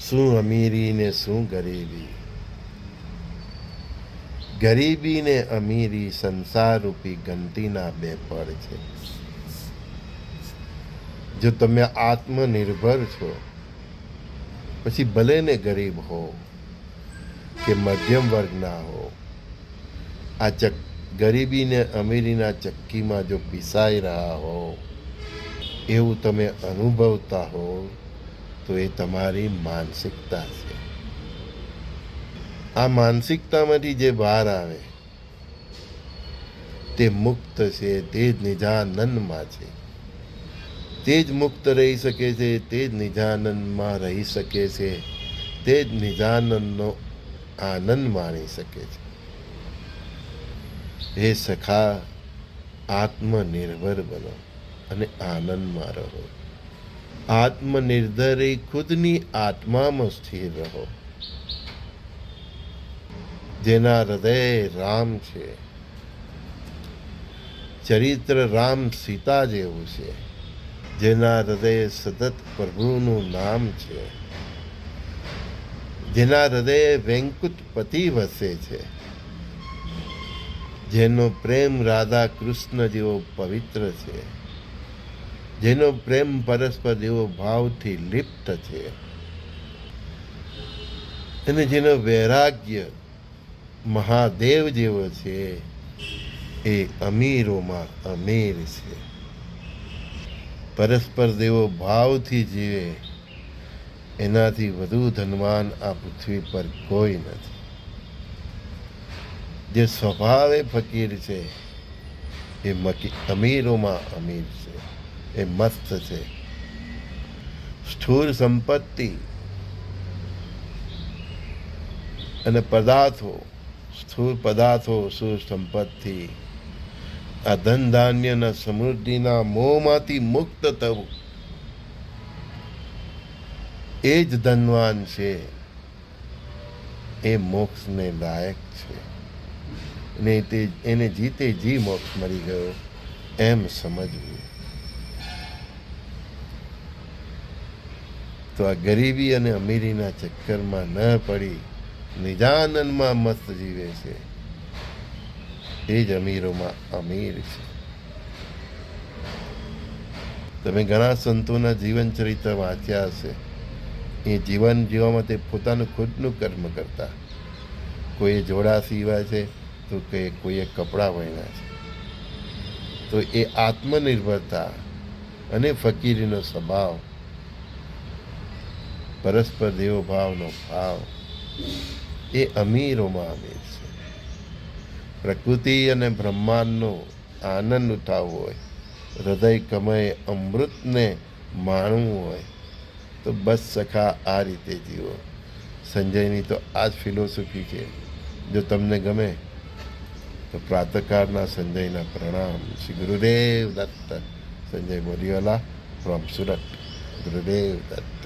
શું અમીરી ને શું ગરીબી? ગરીબી ને અમીરી સંસાર રૂપી ગંતીના બે પડ છે. જો તમે આત્મનિર્ભર છો, પછી ભલે ને ગરીબ હો કે મધ્યમ વર્ગના હો, આ ચક, ગરીબીને અમીરીના ચક્કીમાં જો પીસાઈ રહ્યા હો, એવું તમે અનુભવતા હો તો એ તમારી માનસિકતા છે. આ માનસિકતામાંથી જે બહાર આવે, તે મુક્ત છે, તે જ નિજાનંદમાં છે. તે જ મુક્ત રહી શકે છે, તે જ નિજાનંદમાં રહી શકે છે, તે જ નિજાનંદનો આનંદ માણી શકે છે. હે સખા, આત્મનિર્ભર બનો અને આનંદમાં રહો. આત્મનિર્ભરે ખુદની આત્મામાં સ્થિર રહો. જેના હૃદય રામ છે. ચરિત્ર રામ સીતા જેવું છે. જેના હૃદય સતત પ્રભુનું નામ છે. જેના હૃદય વેંકુટ પતિ વસે છે. જેનો પ્રેમ રાધા કૃષ્ણ જેવો પવિત્ર છે. જેનો પ્રેમ પરસ્પર જેવો ભાવથી લિપ્ત છે. અને જેનો વૈરાગ્ય મહાદેવ જેવો છે, એ અમીરોમાં અમીર છે. પરસ્પર દેવો ભાવથી જીવે, એનાથી વધુ ધનવાન આ પૃથ્વી પર કોઈ નથી. જે સ્વભાવે ફકીર છે, એ અમીરોમાં અમીર છે. એ મસ્ત છે. સ્થૂળ સંપત્તિ અને પદાર્થો, સ્થૂળ પદાર્થો, સ્થૂળ સંપત્તિ. આ ધન ધાન્યના સમૃદ્ધિના મોહમાંથી મુક્ત થવું. એ જ ધનવાન છે. એ મોક્ષને લાયક છે. ને તે, એને જીતે જી મોક્ષ મળી ગયો એમ સમજવું. તો આ ગરીબી અને અમીરીના ચક્કરમાં ન પડી, નિજાનંદમાં મસ્ત જીવે છે. એ જ અમીરોમાં અમીર છે. તમે ઘણા સંતોના જીવન ચરિત્ર વાંચ્યા હશે. એ જીવન જીવવા માટે પોતાનું ખુદનું કર્મ કરતા. કોઈએ જોડા સીવ્યા છે, તો કે કોઈએ કપડાં વણ્યા છે. તો એ આત્મનિર્ભરતા અને ફકીરીનો સ્વભાવ પરસ્પર દેવો ભાવનો ભાવ એ અમીરોમાં અમીર છે. પ્રકૃતિ અને બ્રહ્માંડનો આનંદ ઉઠાવવો હોય, હૃદય કમય અમૃતને માણવું હોય, તો બસ સખા આ રીતે જીવો. સંજયની તો આ જ ફિલોસોફી છે. જો તમને ગમે, તો પ્રાતકાળના સંજયના પ્રણામ. શ્રી ગુરુદેવ દત્ત. સંજય મોદીવાલા ફ્રોમ સુરત. ગુરુદેવ દત્ત.